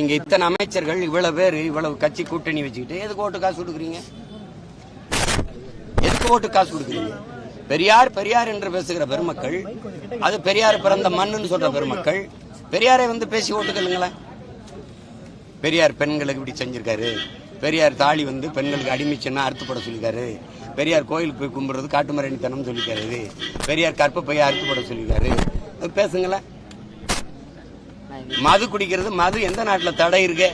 நீங்க இத்தனை அமைச்சர்கள் இவ்வளவு பேர் இவ்வளவு கட்சி கூட்டணி வச்சுக்கிட்டு எதுக்கு ஓட்டு காசு கொடுக்குறீங்க? எதுக்கு ஓட்டு காசு கொடுக்குறீங்க? பெரியார் பெரியார் என்று பேசுகிற பெருமக்கள் அது பெரியார் பிறந்த மண்ணுன்னு சொல்ற பெருமக்கள் பெரியாரை வந்து பேசி ஓட்டுக்கலுங்களேன் பெரியார் பெண்களுக்கு இப்படி செஞ்சிருக்காரு. பெரியார் தாலி வந்து பெண்களுக்கு அடிமைச்சுன்னா அறுத்துப்பட சொல்லியிருக்காரு. பெரியார் கோயிலுக்கு போய் கும்பிடுறது காட்டுமரணித்தனம் சொல்லியிருக்காரு. பெரியார் கற்பப்பையை அறுத்துப்பட சொல்லியிருக்காரு. பேசுங்களேன். மது குடிக்கிறது மது எந்த நாட்டில் தடை இருக்கு?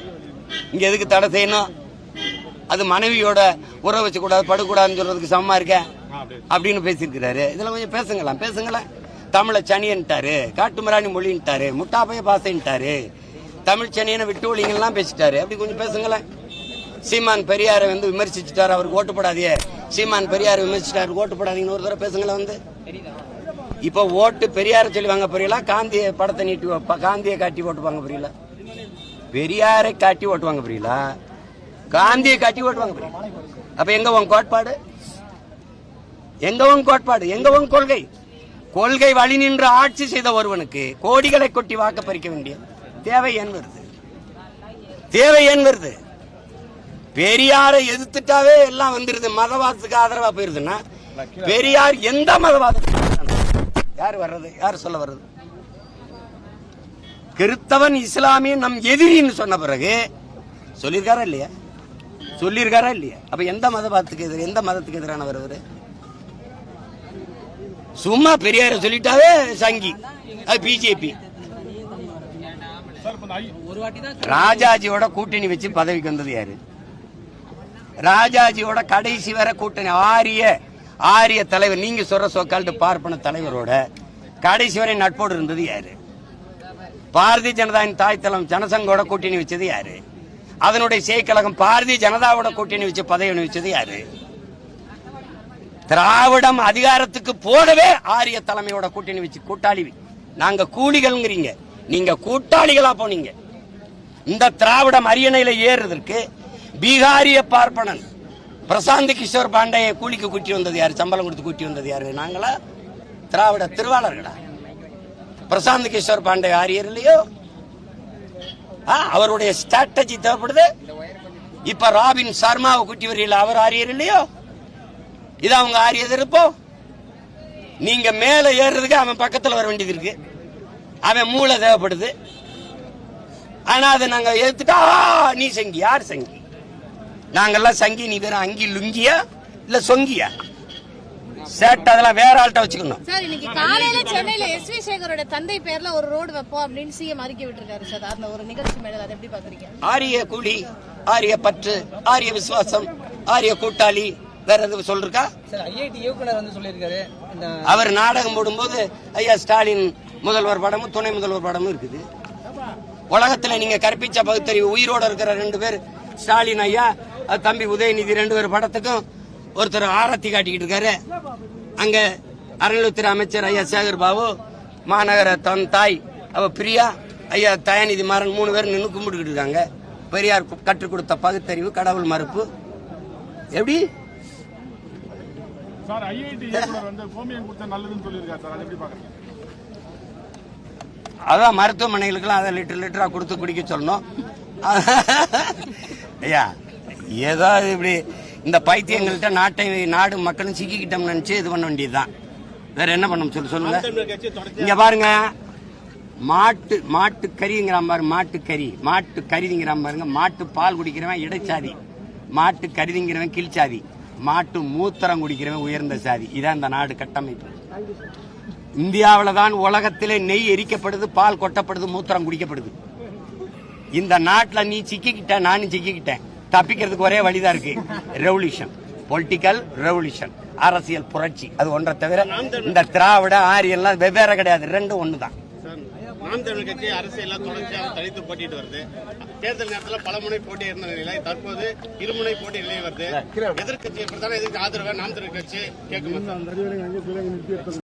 இங்க எதுக்கு தடை செய்யணும்? அது மனைவியோட உறவு வச்சக்கூடாது படக்கூடாதுன்னு சொல்றதுக்கு சமமா இருக்க? அப்படின்னு பேசியிருக்கிறாரு. இதெல்லாம் கொஞ்சம் பேசுங்களேன் பேசுங்களேன். தமிழை சனியன்ட்டாரு காட்டுமிராணி மொழின்ட்டாரு முட்டாப்பைய பாசைன்ட்டாரு. தமிழ் சனியனை விட்டு ஒழிங்கெல்லாம் பேசிட்டாரு. அப்படி கொஞ்சம் பேசுங்களேன். சீமான் பெரியாரை வந்து விமர்சிச்சுட்டாரு அவருக்கு ஓட்டு போடாதே. சீமான் பெரியாரை விமர்சிச்சிட்டாரு ஓட்டு போடாதீங்கன்னு ஒரு தடவை பேசுங்களேன் வந்து. இப்ப ஓட்டு பெரியார சொல்லி வாங்க புரியல? காந்திய படத்தை நீட்டி காந்தியை காட்டி ஓட்டு வாங்க புரியல? பெரியாரை காட்டி ஓட்டு வாங்க புரியல? காந்தியை காட்டி ஓட்டு வாங்க புரியல. அப்ப எங்க உன் கோட்பாடு? எங்க உன் கோட்பாடு? எங்க உன் கொள்கை? கொள்கை வழி நின்று ஆட்சி செய்த ஒருவனுக்கு கோடிகளை கொட்டி வாக்க பறிக்க வேண்டிய தேவை ஏன் வருது? தேவை ஏன் வருது? பெரியாரை எதிர்த்துட்டாவே எல்லாம் வந்துருது. மதவாதத்துக்கு ஆதரவா போயிருதுன்னா பெரியார் எந்த மதவாதத்துக்கு யார் வர்றது? யார் சொல்ல வர்றது? கிறித்தவன் இஸ்லாமியன் நம் எதிரின்னு சொன்ன பிறகு சொல்லியிருக்காரா இல்லையா? சொல்லியிருக்காரா இல்லையா? அப்ப எந்த மதவாதத்துக்கு எதிர எந்த மதத்துக்கு எதிரானவர் அவரு? சும்மா பெரியார சொல்லிட்டாவே சங்கி. அது பிஜேபி. ராஜாஜியோட கூட்டணி வச்சு பதவிக்கு வந்தது யாரு? ராஜாஜியோட கடைசி வர கூட்டணி ஆரிய ஆரிய தலைவர் நீங்க சொல்ற சொக்கால்ட்டு பார்ப்பன தலைவரோட கடைசி வரை நட்போடு இருந்தது யாரு? பாரதிய ஜனதாவின் தாய் தளம் ஜனசங்கோட கூட்டணி வச்சது யாரு? அதனுடைய செய்கழகம் பாரதிய ஜனதாவோட கூட்டணி வச்சு பதவி அணிவிச்சது யாரு? திராவிடம் அதிகாரத்துக்கு போடவே ஆரிய தலைமையோட கூட்டணி வச்சு கூட்டாளி. நாங்க கூலிகள்ங்கிறீங்க. நீங்க கூட்டாளிகளா போனீங்க. இந்த திராவிடம் அரியணையில ஏறுறதற்கு பீகாரிய பார்ப்பனன் பிரசாந்த் கிஷோர் பாண்டையை கூலிக்கு கூட்டி வந்தது யார்? சம்பளம் கொடுத்து கூட்டி வந்தது யார்? நாங்களா? திராவிட திருவாளர்களா? பிரசாந்த் கிஷோர் பாண்டே ஆரியர் இல்லையோ? ஆ, அவருடைய ஸ்ட்ராட்டஜி தேவைப்படுது. இப்ப ராபின் சர்மாவை கூட்டி வரீங்களா அவர் ஆரியர் இல்லையோ? இது அவங்க ஆரிய இருப்போம் நீங்க மேல ஏறுறதுக்கு அவன் பக்கத்தில் வர வேண்டியது இருக்கு. அவன் மூளை தேவைப்படுது. ஆனா அதை நாங்க எடுத்துட்டா நீ சங்கி யார் சங்கி நாங்கெல்லாம் சங்கி நீ வெறும் அங்கி லுங்கியா? இல்ல சொங்கியா? சேட் அதெல்லாம் வேற ஆள்கிட்ட வச்சுக்கணும். சார் இன்னைக்கு காலையில சென்னையில எஸ் வி சேகரோட தந்தை பேர்ல ஒரு ரோடு வைப்போம் அப்படின்னு சிஎம் அறிக்கை விட்டுருக்காரு சார். அந்த ஒரு நிகழ்ச்சி மேல அதை எப்படி பாக்குறீங்க ஆரிய கூலி ஆரிய பற்று ஆரிய விசுவாசம் ஆரிய கூட்டாளி வேற எதுவும் சொல்லிருக்கா? சார் ஐஐடி இயக்குனர் வந்து சொல்லியிருக்காரு. இந்த அவர் நாடகம் போடும்போது ஐயா ஸ்டாலின் முதல்வர் படமும் துணை முதல்வர் படமும் இருக்குது. உலகத்துல நீங்க கற்பிச்ச பகுத்தறிவு உயிரோட இருக்கிற ரெண்டு பேர் ஸ்டாலின் ஐயா தம்பி உதயநிதி ரெண்டு பேர் படத்துக்கும் ஒருத்தர் ஆரத்தி காட்டிக்கிட்டு இருக்காரு. அங்க அறநிலையத்துறை அமைச்சர் ஐயா சேகர் பாபு மாநகர தன் தாய் அவ பிரியா ஐயா தயாநிதி மாறன் மூணு பேர் நின்று கும்பிட்டுக்கிட்டு இருக்காங்க. பெரியார் கற்றுக் கொடுத்த பகுத்தறிவு கடவுள் மறுப்பு. எப்படி? அதான் மருத்துவமனைகளுக்கெல்லாம் அதை லிட்டர் லிட்டரா கொடுத்து குடிக்க சொல்லணும். ஐயா ஏதோ இப்படி இந்த பைத்தியங்கள்ட்ட நாட்டை நாடு மக்களும் சிக்கிக்கிட்டோம் நினைச்சு இது பண்ண வேண்டியதுதான். வேற என்ன பண்ண சொல்லு சொல்லுங்க. இங்க பாருங்க. மாட்டு மாட்டு கறிங்கிறான் பாரு மாட்டு கறி மாட்டு கறிங்கிறான் பாருங்க. மாட்டு பால் குடிக்கிறவன் இடைச்சாதி. மாட்டு கருதிங்கிறவன் கீழ்ச்சாதி. மாட்டு மூத்திரம் குடிக்கிறவன் உயர்ந்த சாதி. இதான் இந்த நாடு கட்டமைப்பு. இந்தியாவில் தான் உலகத்திலே நெய் எரிக்கப்படுது பால் கொட்டப்படுது மூத்திரம் குடிக்கப்படுது. இந்த நாட்டில் நீ சிக்கிக்கிட்ட நானும் சிக்கிக்கிட்டேன். தப்பிக்கிறதுக்கு ஒரே வழிதான் இருக்கு. ரெவல்யூஷன் பொலிட்டிக்கல் ரெவல்யூஷன் அரசியல் புரட்சி. அது ஒன்றை தவிர இந்த திராவிட ஆரியெல்லாம் வெவ்வேறு கிடையாது. ரெண்டும் ஒன்று தான் நாம் கட்சி அரசியல் தொடர்ச்சியாக தனித்து போட்டிட்டு வருது. தேர்தல் நேரத்தில் பல முனை போட்டி இருந்த நிலை தற்போது இருமுனை போட்டி நிலை வருது. எதிர்கட்சி எதிர்க்கு ஆதரவை நாம் தமிழர் கட்சி கேட்கும்